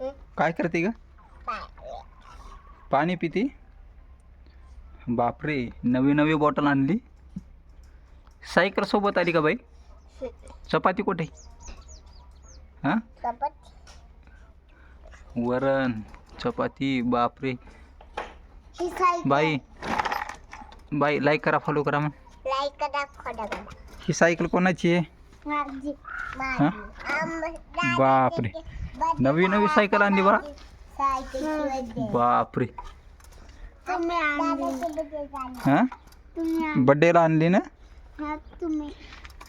काय करते ग? पाणी पिती? बापरे नवी नवी बॉटल आणली. सायकल सोबत आली का बाई? चपाती कुठे? हां? वरण चपाती बापरे. बाई बाई लाईक करा फॉलो करा मग लाईक करा खोडा करा ही सायकल कोणाची आहे? बापरे. नवी नवी सायकल आणली बा बापरे. हां? बड्डेला आणली. ना?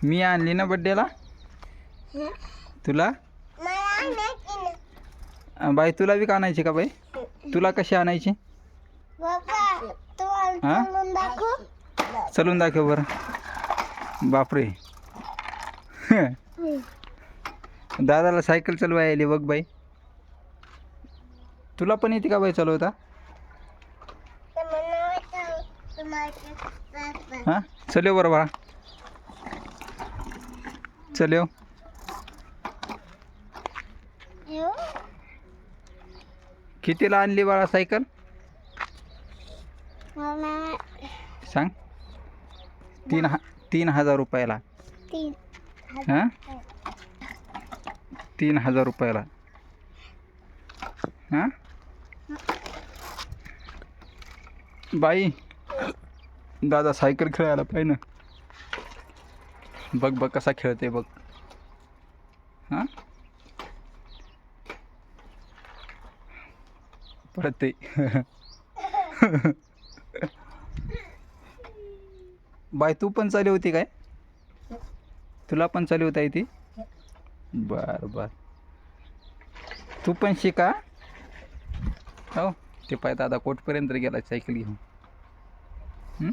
मी आणली ना बड्डेला तुला? बाई तुला बी का आणायची का बाई? तुला कशी आणायची? हा? चलून दाखव? बरं. बापरे. दादाला सायकल चालवाय आली बघ बाई. तुला पण येते का बाई चालवता? हां? चल बरं बाळा. चल कितीला आणली बाळा सायकल? सांग. तीन ह तीन हजार रुपयाला. हां? तीन हजार रुपयाला. हां? बाई दादा सायकल खेळायला पाहिजे ना. बघ बघ कसा खेळते बघ. हां? ते. बाय तू पण चालवती काय? तुला पण चालवता येते बर बर. तू पण शिका. हो ते पाय दादा कोटपर्यंत गेला सायकल घेऊन. हं?